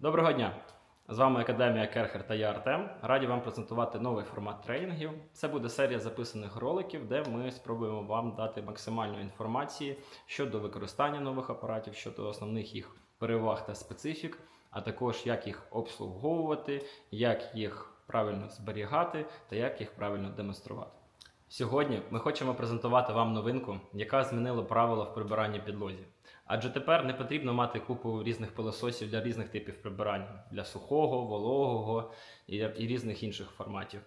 Доброго дня! З вами Академія Керхер та я Артем. Раді вам презентувати новий формат тренінгів. Це буде серія записаних роликів, де ми спробуємо вам дати максимально інформації щодо використання нових апаратів, щодо основних їх переваг та специфік, а також як їх обслуговувати, як їх правильно зберігати та як їх правильно демонструвати. Сьогодні ми хочемо презентувати вам новинку, яка змінила правила в прибиранні підлозі. Адже тепер не потрібно мати купу різних пилососів для різних типів прибирання для сухого, вологого і, різних інших форматів.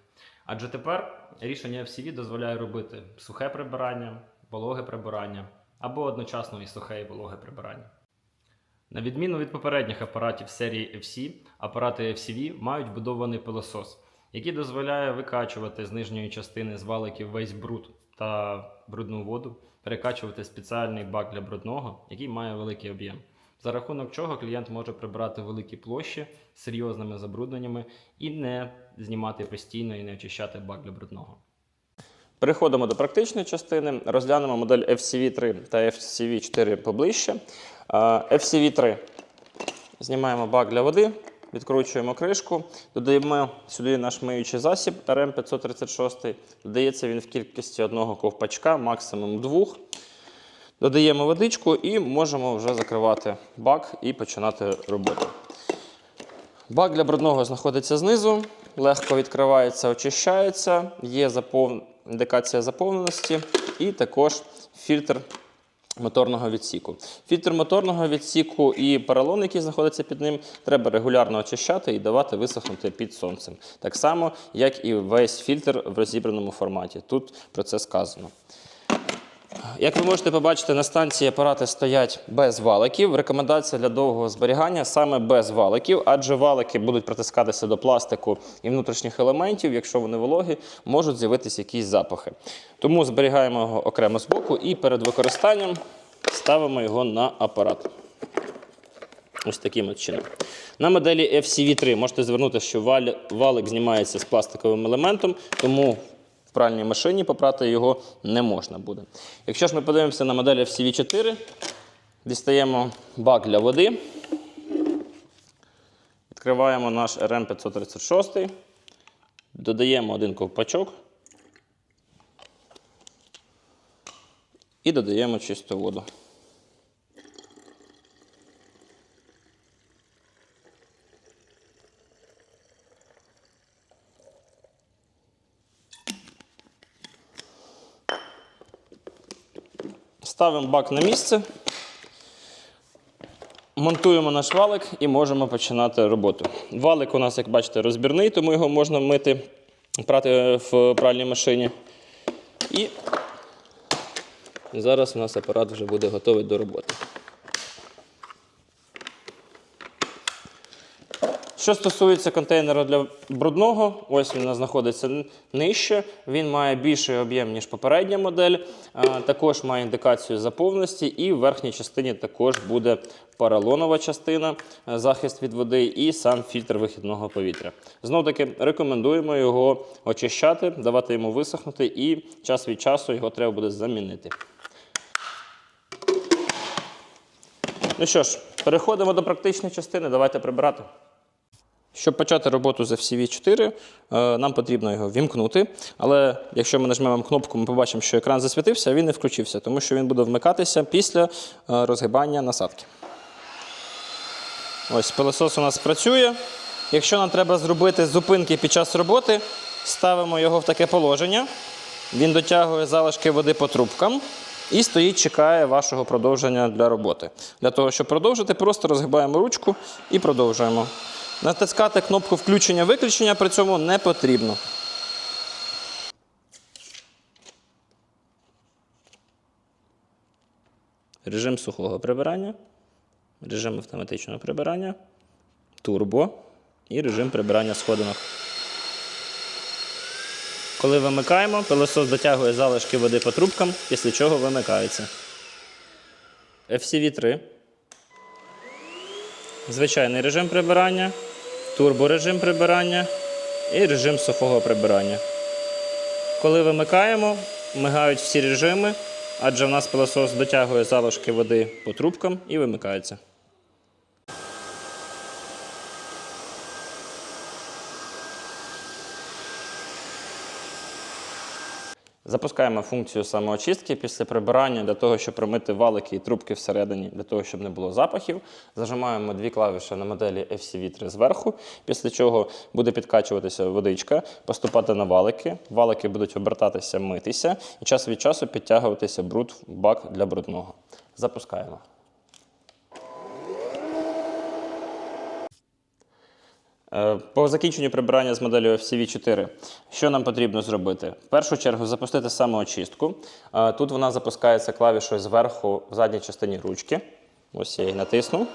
Адже тепер рішення FCV дозволяє робити сухе прибирання, вологе прибирання або одночасно і сухе і вологе прибирання. На відміну від попередніх апаратів серії FC, апарати FCV мають вбудований пилосос, який дозволяє викачувати з нижньої частини з валиків весь бруд та брудну воду, перекачувати спеціальний бак для брудного, який має великий об'єм. За рахунок чого клієнт може прибирати великі площі з серйозними забрудненнями і не знімати постійно і не очищати бак для брудного. Переходимо до практичної частини. Розглянемо модель FCV3 та FCV4 поближче. FCV3 знімаємо бак для води, відкручуємо кришку, додаємо сюди наш миючий засіб RM536. Додається він в кількості одного ковпачка, максимум двох. Додаємо водичку і можемо вже закривати бак і починати роботу. Бак для брудного знаходиться знизу, легко відкривається, очищається, є запов... індикація заповненості і також фільтр моторного відсіку. Фільтр моторного відсіку і поролон, який знаходиться під ним, треба регулярно очищати і давати висохнути під сонцем. Так само, як і весь фільтр в розібраному форматі. Тут про це сказано. Як ви можете побачити, на станції апарати стоять без валиків. Рекомендація для довгого зберігання саме без валиків, адже валики будуть притискатися до пластику і внутрішніх елементів. Якщо вони вологі, можуть з'явитися якісь запахи. Тому зберігаємо його окремо з боку і перед використанням ставимо його на апарат. Ось таким от чином. На моделі FCV3 можете звернути, що валик знімається з пластиковим елементом, тому в пральній машині попрати його не можна буде. Якщо ж ми подивимося на модель FCV4, дістаємо бак для води, відкриваємо наш RM536, додаємо один ковпачок і додаємо чисту воду. Ставимо бак на місце, монтуємо наш валик і можемо починати роботу. Валик у нас, як бачите, розбірний, тому його можна мити, прати в пральній машині. І зараз у нас апарат вже буде готовий до роботи. Що стосується контейнера для брудного, ось він знаходиться нижче. Він має більший об'єм, ніж попередня модель. Також має індикацію заповненості, і в верхній частині також буде поролонова частина, е, захист від води і сам фільтр вихідного повітря. Знов таки рекомендуємо його очищати, давати йому висохнути, і час від часу його треба буде замінити. Ну що ж, переходимо до практичної частини. Давайте прибирати. Щоб почати роботу з FCV4, е, нам потрібно його вімкнути. Але якщо ми нажмемо кнопку, ми побачимо, що екран засвітився, він не включився, тому що він буде вмикатися після е, розгибання насадки. Ось пилосос у нас працює. Якщо нам треба зробити зупинки під час роботи, ставимо його в таке положення. Він дотягує залишки води по трубкам і стоїть, чекає вашого продовження для роботи. Для того, щоб продовжити, просто розгибаємо ручку і продовжуємо. Натискати кнопку включення-виключення при цьому не потрібно. Режим сухого прибирання, режим автоматичного прибирання, турбо і режим прибирання сходинок. Коли вимикаємо, пилосос дотягує залишки води по трубкам, після чого вимикається. FCV3. Звичайний режим прибирання, турборежим прибирання і режим сухого прибирання. Коли вимикаємо, мигають всі режими, адже в нас пилосос дотягує залишки води по трубкам і вимикається. Запускаємо функцію самоочистки після прибирання для того, щоб промити валики і трубки всередині, для того, щоб не було запахів. Зажимаємо дві клавіші на моделі FCV3 зверху, після чого буде підкачуватися водичка, поступати на валики. Валики будуть обертатися, митися і час від часу підтягуватися бруд в бак для брудного. Запускаємо. По закінченню прибирання з моделлю FCV4, що нам потрібно зробити? В першу чергу запустити самоочистку. Е, Тут вона запускається клавішою зверху в задній частині ручки. Ось я її натисну.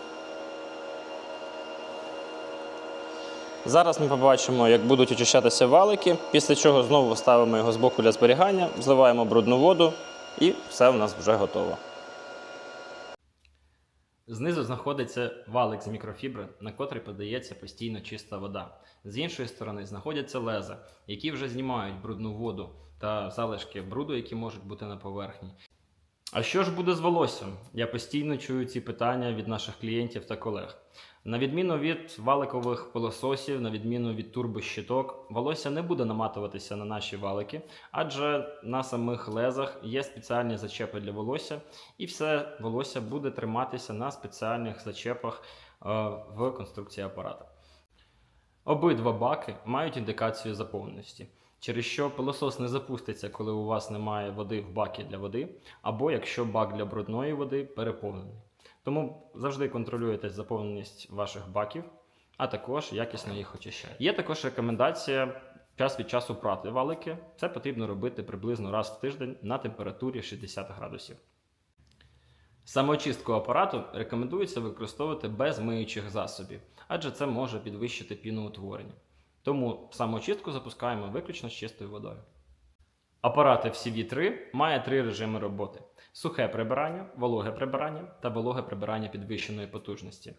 Зараз ми побачимо, як будуть очищатися валики, після чого знову ставимо його з боку для зберігання, зливаємо брудну воду і все у нас вже готово. Знизу знаходиться валик з мікрофібри, на котрий подається постійно чиста вода. З іншої сторони знаходяться леза, які вже знімають брудну воду та залишки бруду, які можуть бути на поверхні. А що ж буде з волоссям? Я постійно чую ці питання від наших клієнтів та колег. На відміну від валикових пилососів, на відміну від турбощиток, волосся не буде наматуватися на наші валики, адже на самих лезах є спеціальні зачепи для волосся, і все волосся буде триматися на спеціальних зачепах е, в конструкції апарата. Обидва баки мають індикацію заповненості, через що пилосос не запуститься, коли у вас немає води в бакі для води, або якщо бак для брудної води переповнений. Тому завжди контролюєте заповненість ваших баків, а також якісно їх очищайте. Є також рекомендація час від часу прати валики. Це потрібно робити приблизно раз в тиждень на температурі 60 градусів. Самоочистку апарату рекомендується використовувати без миючих засобів, адже це може підвищити піноутворення. Тому самоочистку запускаємо виключно з чистою водою. Апарат FCV3 має три режими роботи: сухе прибирання, вологе прибирання та вологе прибирання підвищеної потужності.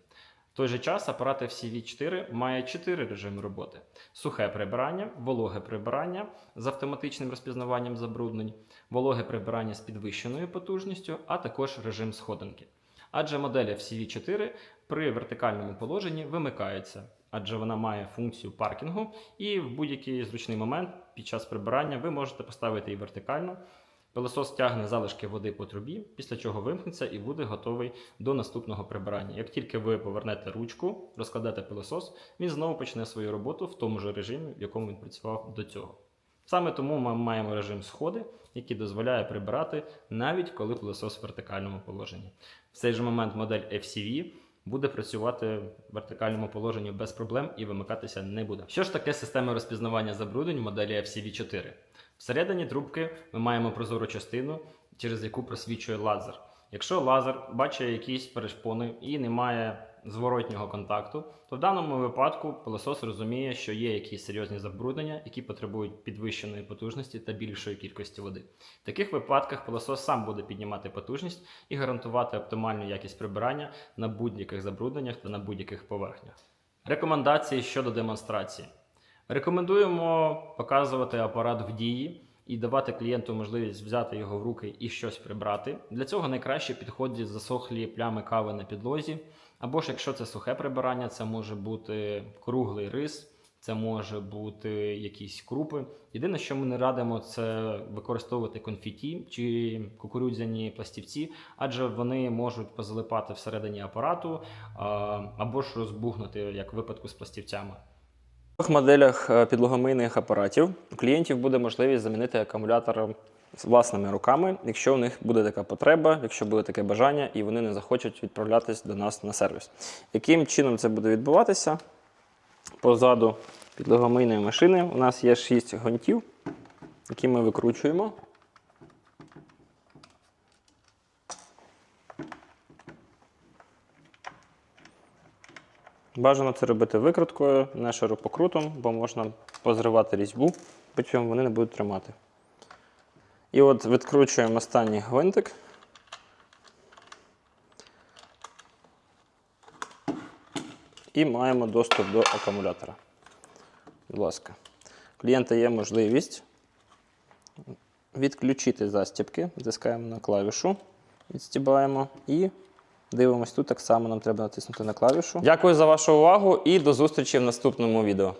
В той же час апарат FCV4 має чотири режими роботи: сухе прибирання, вологе прибирання з автоматичним розпізнаванням забруднень, вологе прибирання з підвищеною потужністю, а також режим сходинки. Адже модель FCV4 при вертикальному положенні вимикається, адже вона має функцію паркінгу, і в будь-який зручний момент під час прибирання ви можете поставити її вертикально. Пилосос тягне залишки води по трубі, після чого вимкнеться і буде готовий до наступного прибирання. Як тільки ви повернете ручку, розкладете пилосос, він знову почне свою роботу в тому ж режимі, в якому він працював до цього. Саме тому ми маємо режим сходи, який дозволяє прибирати навіть коли пилосос в вертикальному положенні. В цей же момент модель FCV буде працювати в вертикальному положенні без проблем і вимикатися не буде. Що ж таке система розпізнавання забруднень моделі FCV4? Всередині трубки ми маємо прозору частину, через яку просвічує лазер. Якщо лазер бачить якісь перешпони і немає зворотнього контакту, то в даному випадку пилосос розуміє, що є якісь серйозні забруднення, які потребують підвищеної потужності та більшої кількості води. В таких випадках пилосос сам буде піднімати потужність і гарантувати оптимальну якість прибирання на будь-яких забрудненнях та на будь-яких поверхнях. Рекомендації щодо демонстрації. Рекомендуємо показувати апарат в дії і давати клієнту можливість взяти його в руки і щось прибрати. Для цього найкраще підходять засохлі плями кави на підлозі. Або ж якщо це сухе прибирання, це може бути круглий рис, це може бути якісь крупи. Єдине, що ми не радимо, це використовувати конфіті чи кукурудзяні пластівці, адже вони можуть позалипати всередині апарату або ж розбухнути, як в випадку з пластівцями. В моделях е, підлогомийних апаратів у клієнтів буде можливість замінити акумулятор власними руками, якщо у них буде така потреба, якщо буде таке бажання, і вони не захочуть відправлятись до нас на сервіс. Яким чином це буде відбуватися? Позаду підлогомийної машини у нас є 6 гонтів, які ми викручуємо. Бажано це робити викруткою, не ширококрутом, бо можна позривати різьбу, потім вони не будуть тримати. І от відкручуємо останній гвинтик. І маємо доступ до акумулятора. Будь ласка. Клієнта є можливість відключити застібки, натискаємо на клавішу, відстібаємо і дивимось тут. Так само нам треба натиснути на клавішу. Дякую за вашу увагу і до зустрічі в наступному відео.